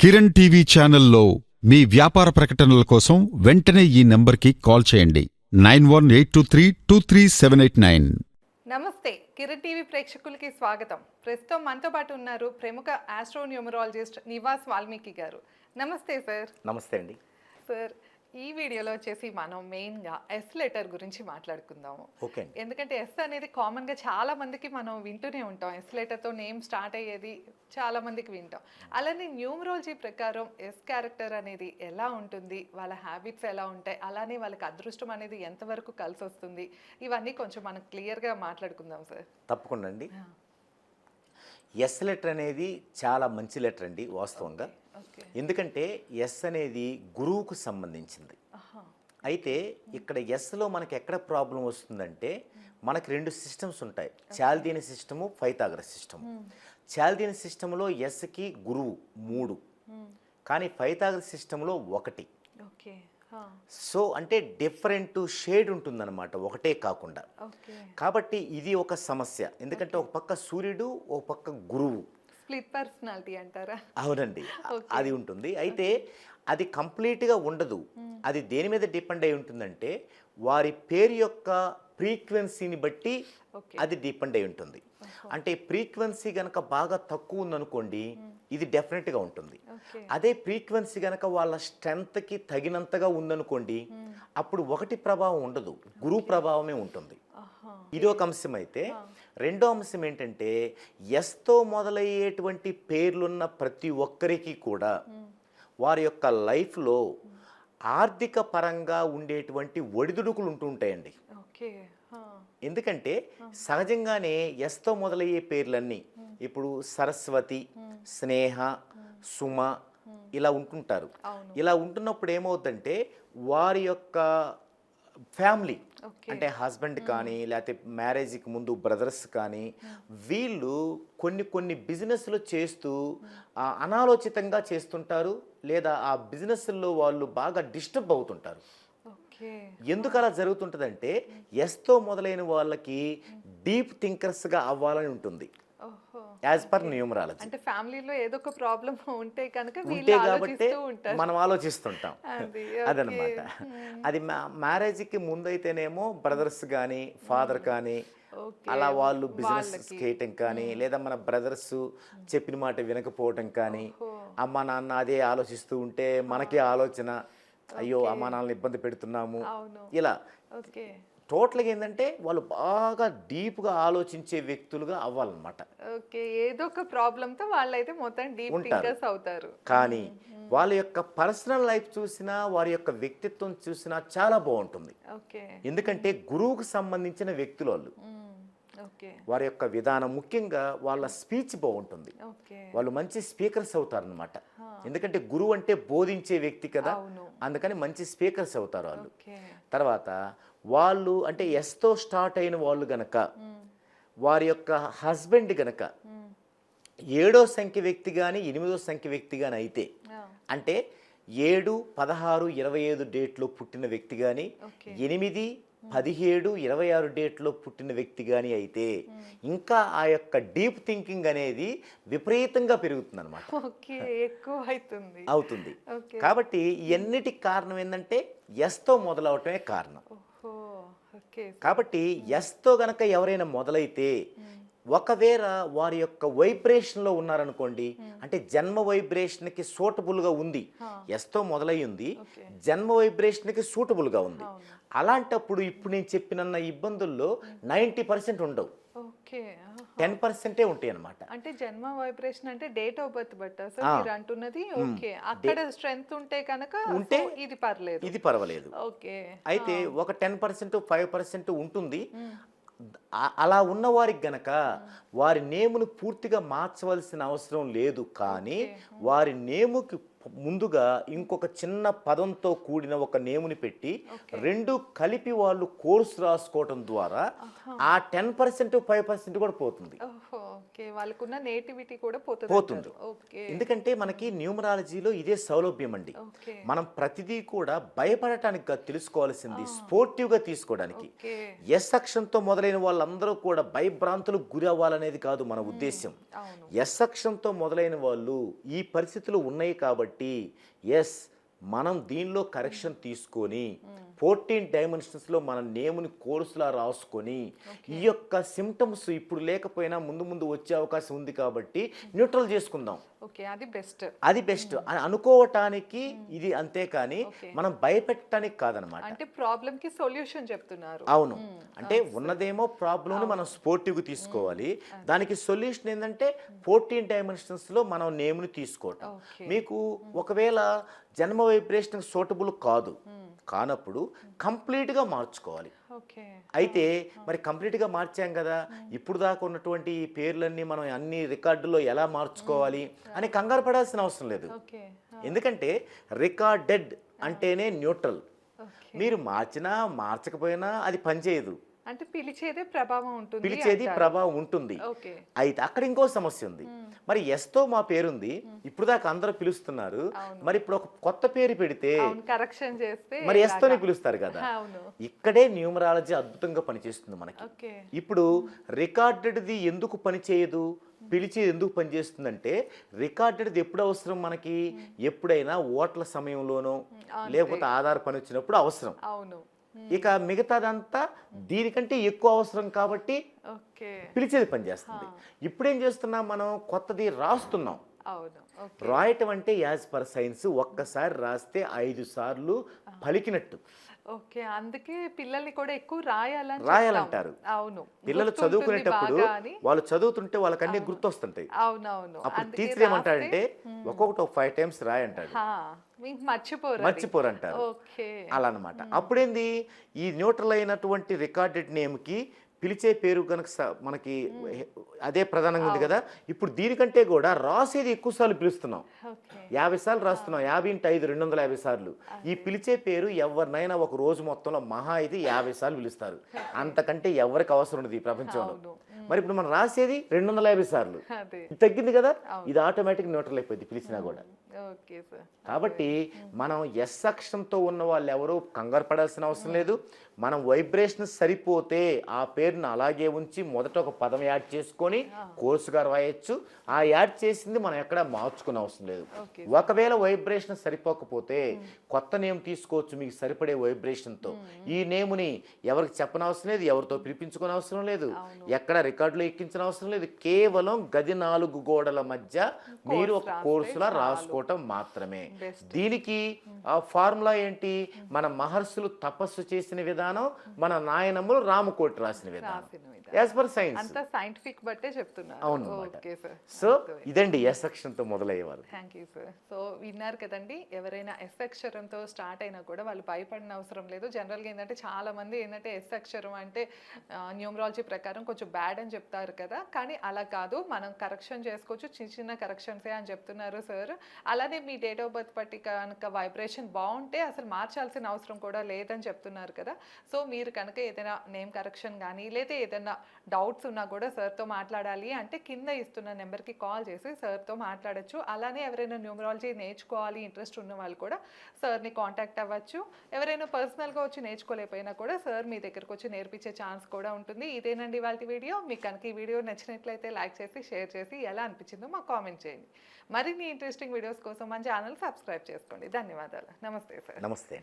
Kiran TV ఛానల్లో మీ వ్యాపార ప్రకటనల కోసం వెంటనే ఈ నంబర్కి కాల్ చేయండి. Nine one eight two three two three seven eight nine. నమస్తే కిరణ్ టీవీ ప్రేక్షకులకి స్వాగతం. ప్రస్తుతం మనతో పాటు ఉన్నారు ప్రముఖ ఆస్ట్రోన్యూమరాలజిస్ట్ నివాస్ వాల్మీకి గారు. నమస్తే సార్. నమస్తే అండి. సార్ ఈ వీడియోలో వచ్చేసి మనం మెయిన్గా ఎస్ లెటర్ గురించి మాట్లాడుకుందాము. ఓకే ఎందుకంటే ఎస్ అనేది కామన్గా చాలా మందికి మనం వింటూనే ఉంటాం. ఎస్ లెటర్తో నేమ్ స్టార్ట్ అయ్యేది చాలా మందికి వింటాం. అలానే న్యూమరాలజీ ప్రకారం ఎస్ క్యారెక్టర్ అనేది ఎలా ఉంటుంది వాళ్ళ హ్యాబిట్స్ ఎలా ఉంటాయి అలానే వాళ్ళకి అదృష్టం అనేది ఎంతవరకు కలిసి వస్తుంది ఇవన్నీ కొంచెం మనం క్లియర్గా మాట్లాడుకుందాం సార్ తప్పకుండా అండి. ఎస్ లెటర్ అనేది చాలా మంచి లెటర్ అండి వాస్తవంగా. ఎందుకంటే ఎస్ అనేది గురువుకు సంబంధించింది. అయితే ఇక్కడ ఎస్లో మనకి ఎక్కడ ప్రాబ్లం వస్తుందంటే మనకి రెండు సిస్టమ్స్ ఉంటాయి. చాల్దీని సిస్టము ఫైతాగర సిస్టమ్. చాల్దీని సిస్టంలో ఎస్కి గురువు మూడు. కానీ ఫైతాగర సిస్టంలో ఒకటి. సో అంటే డిఫరెంట్ షేడ్ ఉంటుందన్నమాట ఒకటే కాకుండా. కాబట్టి ఇది ఒక సమస్య. ఎందుకంటే ఒక పక్క సూర్యుడు ఒక పక్క గురువు. స్ప్లిట్ పర్సనాలిటీ అంటారా? అవునండి. అది ఉంటుంది. అయితే అది కంప్లీట్గా ఉండదు. అది దేని మీద డిపెండ్ అయి ఉంటుందంటే వారి పేరు యొక్క ఫ్రీక్వెన్సీని బట్టి అది డిపెండ్ అయి ఉంటుంది. అంటే ఫ్రీక్వెన్సీ గనక బాగా తక్కువ ఉందనుకోండి ఇది డెఫినెట్గా ఉంటుంది. అదే ఫ్రీక్వెన్సీ గనక వాళ్ళ స్ట్రెంగ్త్కి తగినంతగా ఉందనుకోండి అప్పుడు ఒకటి ప్రభావం ఉండదు. గురువు ప్రభావమే ఉంటుంది. ఇది ఒక అంశం అయితే రెండో అంశం ఏంటంటే ఎస్తో మొదలయ్యేటువంటి పేర్లున్న ప్రతి ఒక్కరికి కూడా వారి యొక్క లైఫ్లో ఆర్థిక పరంగా ఉండేటువంటి ఒడిదుడుకులు ఉంటూ ఉంటాయండి. ఓకే ఎందుకంటే సహజంగానే ఎస్తో మొదలయ్యే పేర్లన్నీ ఇప్పుడు సరస్వతి స్నేహ సుమ ఇలా ఉంటుంటారు. ఇలా ఉంటున్నప్పుడు ఏమవుతుందంటే వారి యొక్క ఫ్యామిలీ. అంటే హస్బెండ్ కానీ లేకపోతే మ్యారేజ్కి ముందు బ్రదర్స్ కానీ వీళ్ళు కొన్ని కొన్ని బిజినెస్లు చేస్తూ అనాలోచితంగా చేస్తుంటారు లేదా ఆ బిజినెస్లో వాళ్ళు బాగా డిస్టర్బ్ అవుతుంటారు. ఎందుకు అలా జరుగుతుంటుందంటే ఎస్తో మొదలైన వాళ్ళకి డీప్ థింకర్స్గా అవ్వాలని ఉంటుంది. యాజ్ పర్ న్యూమరాలజీ అంటే ఫ్యామిలీలో ఏదో ఒక ప్రాబ్లం ఉంటే కనుక ఉంటే కాబట్టి మనం ఆలోచిస్తుంటాం. అది అదనమాట. అది మ్యారేజ్కి ముందైతేనేమో బ్రదర్స్ కానీ ఫాదర్ కానీ అలా వాళ్ళు బిజినెస్ చేయటం కానీ లేదా మన బ్రదర్స్ చెప్పిన మాట వినకపోవటం కానీ అమ్మ నాన్న అదే ఆలోచిస్తూ ఉంటే మనకి ఆలోచన అయ్యో అమ్మ నాన్నని ఇబ్బంది పెడుతున్నాము. ఇలా టోటల్గా ఏంటంటే వాళ్ళు బాగా డీప్గా ఆలోచించే వ్యక్తులుగా అవ్వాలన్నమాట. ఓకే ఏదో ఒక ప్రాబ్లమ్తో వాళ్ళైతే మొత్తం డీప్. థింకర్స్ అవుతారు. కానీ వాళ్ళ యొక్క పర్సనల్ లైఫ్ చూసినా వారి యొక్క వ్యక్తిత్వం చూసినా చాలా బాగుంటుంది. ఓకే. ఎందుకంటే గురువుకు సంబంధించిన వ్యక్తులు వాళ్ళు. వారి యొక్క విధానం ముఖ్యంగా వాళ్ళ స్పీచ్ బాగుంటుంది. వాళ్ళు మంచి స్పీకర్స్ అవుతారనమాట ఎందుకంటే గురువు అంటే బోధించే వ్యక్తి కదా. అందుకని మంచి స్పీకర్స్ అవుతారు వాళ్ళు. తర్వాత వాళ్ళు అంటే ఎస్తో స్టార్ట్ అయిన వాళ్ళు గనక వారి యొక్క హస్బెండ్ గనక మ్మ్. ఏడో సంఖ్య వ్యక్తి కానీ ఎనిమిదో సంఖ్య వ్యక్తి కానీ అయితే అంటే ఏడు పదహారు ఇరవై ఐదు డేట్లో పుట్టిన వ్యక్తి కానీ ఎనిమిది పదిహేడు ఇరవై ఆరు డేట్లో పుట్టిన వ్యక్తి కానీ అయితే ఇంకా ఆ యొక్క డీప్ థింకింగ్ అనేది విపరీతంగా పెరుగుతుంది అనమాట అవుతుంది. కాబట్టి ఇవన్నిటికి కారణం ఏంటంటే ఎస్తో మొదలవటమే కారణం. కాబట్టి ఎస్తో గనక ఎవరైనా మొదలైతే ఒకవేళ వారి యొక్క వైబ్రేషన్లో ఉన్నారనుకోండి అంటే జన్మ వైబ్రేషన్కి సూటబుల్గా ఉంది. ఎస్తో మొదలై ఉంది ఓకే. జన్మ వైబ్రేషన్కి సూటబుల్గా ఉంది. అలాంటప్పుడు ఇప్పుడు నేను చెప్పిన ఇబ్బందుల్లో నైంటీ పర్సెంట్ ఉండవు. టెన్ పర్సెంటే ఉంటాయి అనమాట అంటే జన్మ వైబ్రేషన్ అంటే డేట్ ఆఫ్ బర్త్ బట్. మీరు అంటున్నది ఓకే. అక్కడ స్ట్రెంగ్త్ ఉంటే కనుక ఉంటే ఇది పర్లేదు. ఇది పర్వాలేదు. ఓకే. అయితే ఒక టెన్ పర్సెంట్ ఫైవ్ పర్సెంట్ ఉంటుంది. అలా ఉన్న వారికి గనక వారి నేమును పూర్తిగా మార్చవలసిన అవసరం లేదు కానీ వారి నేముకి ముందుగా ఇంకొక చిన్న పదంతో కూడిన ఒక నేముని పెట్టి రెండు కలిపి వాళ్ళు కోర్సు రాసుకోవటం ద్వారా ఆ టెన్ పర్సెంట్ ఫైవ్ పర్సెంట్ కూడా పోతుంది. వాళ్ళకున్న నేటివిటీ కూడా పోతుంది. పోతుంది. ఎందుకంటే మనకి న్యూమరాలజీలో ఇదే సౌలభ్యం అండి. మనం ప్రతిదీ కూడా భయపడటానికి తెలుసుకోవాల్సింది స్పోర్టివ్గా తీసుకోవడానికి. ఎస్ అక్షంతో మొదలైన వాళ్ళందరూ కూడా భయభ్రాంతులకు గురి అవ్వాలనేది కాదు మన ఉద్దేశం ఎస్ అక్షంతో మొదలైన వాళ్ళు ఈ పరిస్థితులు ఉన్నాయి కాబట్టి ఎస్ మనం దీనిలో కరెక్షన్ తీసుకొని ఫోర్టీన్ డైమెన్షన్స్లో మన నేముని కోర్సులా రాసుకొని ఈ యొక్క సిమ్టమ్స్ ఇప్పుడు లేకపోయినా ముందు ముందు వచ్చే అవకాశం ఉంది కాబట్టి న్యూట్రల్ చేసుకుందాం. ఓకే అది బెస్ట్ అది బెస్ట్ అని అనుకోవటానికి ఇది అంతే కానీ. మనం భయపెట్టడానికి కాదనమాట. అంటే ప్రాబ్లం కి సొల్యూషన్ చెప్తున్నారు. అవును. అంటే ఉన్నదేమో ప్రాబ్లమ్ మనం స్పోర్టివ్గా తీసుకోవాలి. దానికి సొల్యూషన్ ఏంటంటే ఫోర్టీన్ డైమెన్షన్స్లో మనం నేమ్ని తీసుకోవటం. మీకు ఒకవేళ జన్మ వైబ్రేషన్ సూటబుల్ కాదు. కానప్పుడు కంప్లీట్గా మార్చుకోవాలి. ఓకే. అయితే మరి కంప్లీట్గా మార్చాం కదా ఇప్పుడు దాకా ఉన్నటువంటి ఈ పేర్లన్నీ మనం అన్ని రికార్డులో ఎలా మార్చుకోవాలి అని కంగారు పడాల్సిన అవసరం లేదు. ఎందుకంటే రికార్డెడ్ అంటేనే న్యూట్రల్. మీరు మార్చినా మార్చకపోయినా అది పనిచేయదు. అంటే పిలిచేదే ప్రభావం ఉంటుంది పిలిచేది. ప్రభావం ఉంటుంది. అయితే అక్కడ ఇంకో సమస్య ఉంది. మరి ఎస్తో మా పేరుంది. ఇప్పుడు దాకా అందరూ పిలుస్తున్నారు. మరి ఇప్పుడు ఒక కొత్త పేరు పెడితే కరెక్షన్ చేస్తే మరి ఎస్తోనే పిలుస్తారు కదా. ఇక్కడే న్యూమరాలజీ అద్భుతంగా పనిచేస్తుంది మనకి. ఇప్పుడు రికార్డెడ్ది ఎందుకు పనిచేయదు పిలిచేది ఎందుకు పనిచేస్తుందంటే రికార్డెడ్ది ఎప్పుడు అవసరం మనకి? ఎప్పుడైనా ఓట్ల సమయంలోనో లేకపోతే ఆధార్ పని వచ్చినప్పుడు అవసరం. అవును. ఇక మిగతాదంతా దీనికంటే ఎక్కువ అవసరం కాబట్టి పిలిచేది పనిచేస్తుంది. ఇప్పుడు ఏం చేస్తున్నాం మనం? కొత్తది రాస్తున్నాం. రాయటం అంటే యాజ్ పర్ సైన్స్ ఒక్కసారి రాస్తే ఐదు సార్లు పలికినట్టు. ఓకే. అందుకే పిల్లల్ని కూడా ఎక్కువ రాయాలని రాయాలంటారు. అవును. పిల్లలు చదువుకునేటప్పుడు. వాళ్ళు చదువుతుంటే వాళ్ళకి అన్ని గుర్తొస్తుంటాయి. అవునవును. అప్పుడు టీచర్ ఏమంటాడంటే ఒక్కొక్కటి ఒక ఫైవ్ టైమ్స్ రాయంటాడు. మర్చిపోరు అంటారు అలా అనమాట అప్పుడేంది? ఈ న్యూట్రల్ అయినటువంటి రికార్డెడ్ నేమ్కి పిలిచే పేరు కనుక మనకి అదే ప్రధానంగా ఉంది కదా? ఇప్పుడు దీనికంటే కూడా రాసేది ఎక్కువ సార్లు పిలుస్తున్నాం. యాభై సార్లు రాస్తున్నాం. యాభై ఇంటి ఐదు రెండు వందల యాభై సార్లు. ఈ పిలిచే పేరు ఎవరినైనా ఒక రోజు మొత్తంలో మహా ఇది యాభై సార్లు పిలుస్తారు. అంతకంటే ఎవరికి అవసరం ఉండదు ఈ ప్రపంచంలో. మరి ఇప్పుడు మనం రాసేది రెండు వందల యాభై సార్లు. తగ్గింది కదా? ఇది ఆటోమేటిక్ న్యూట్రల్ అయిపోయింది పిలిచినా కూడా. కాబట్టి మనం ఎస్ అక్షరంతో ఉన్న వాళ్ళు ఎవరు కంగారు పడాల్సిన అవసరం లేదు. మనం వైబ్రేషన్ సరిపోతే ఆ పేరును అలాగే ఉంచి మొదట ఒక పదం యాడ్ చేసుకొని కోర్సుగా రాయొచ్చు. ఆ యాడ్ చేసింది మనం ఎక్కడ మార్చుకునే అవసరం లేదు. ఒకవేళ వైబ్రేషన్ సరిపోకపోతే కొత్త నేమ్ తీసుకోవచ్చు మీకు సరిపడే వైబ్రేషన్తో. ఈ నేముని ఎవరికి చెప్పనవసరం లేదు ఎవరితో పిలిపించుకునే అవసరం లేదు. ఎక్కడ రికార్డులో ఎక్కించిన అవసరం లేదు. కేవలం గది నాలుగు గోడల మధ్య మీరు ఒక కోర్సులా చాలు. రాసుకోవటం మాత్రమే. దీనికి ఫార్ములా ఏంటి? మన మహర్షులు తపస్సు చేసిన విధానం మన నాయనములు రామకోటి రాసిన విధానం. యాజ్ పర్ సైన్స్ అంతా సైంటిఫిక్ బట్టే చెప్తున్నారు. అవును అన్నమాట. ఓకే సార్ సో ఇదండి ఎస్ అక్షరంతో మొదలయ్యేవారు థ్యాంక్ యూ సార్ సో విన్నారు కదండి ఎవరైనా ఎస్ అక్షరంతో స్టార్ట్ అయినా కూడా వాళ్ళు భయపడిన అవసరం లేదు. జనరల్గా ఏంటంటే చాలా మంది ఏంటంటే ఎస్ అక్షరం అంటే న్యూమరాలజీ ప్రకారం కొంచెం బ్యాడ్ అని చెప్తారు కదా. కానీ అలా కాదు మనం కరెక్షన్ చేసుకోవచ్చు. చిన్న చిన్న కరెక్షన్సే అని చెప్తున్నారు సార్ అలానే మీ డేట్ ఆఫ్ బర్త్ పట్టి కనుక వైబ్రేషన్ బాగుంటే అసలు మార్చాల్సిన అవసరం కూడా లేదని చెప్తున్నారు కదా. సో మీరు కనుక ఏదైనా నేమ్ కరెక్షన్ కానీ లేదా ఏదైనా డౌట్స్ ఉన్నా కూడా సార్తో మాట్లాడాలి. అంటే కింద ఇస్తున్న నెంబర్కి కాల్ చేసి సార్తో మాట్లాడొచ్చు. అలానే ఎవరైనా న్యూమరాలజీ నేర్చుకోవాలి ఇంట్రెస్ట్ ఉన్న వాళ్ళు కూడా సార్ని కాంటాక్ట్ అవ్వచ్చు. ఎవరైనా పర్సనల్గా వచ్చి నేర్చుకోలేకపోయినా కూడా సార్ మీ దగ్గరకు వచ్చి నేర్పించే ఛాన్స్ కూడా ఉంటుంది. ఇదేనండి వాళ్ళ వీడియో. మీకు కనుక ఈ వీడియో నచ్చినట్లయితే లైక్ చేసి షేర్ చేసి ఎలా అనిపించిందో మాకు కామెంట్ చేయండి. మరిన్ని ఇంట్రెస్టింగ్ వీడియోస్ కోసం మన ఛానల్ సబ్స్క్రైబ్ చేసుకోండి. ధన్యవాదాలు. నమస్తే సార్. నమస్తే.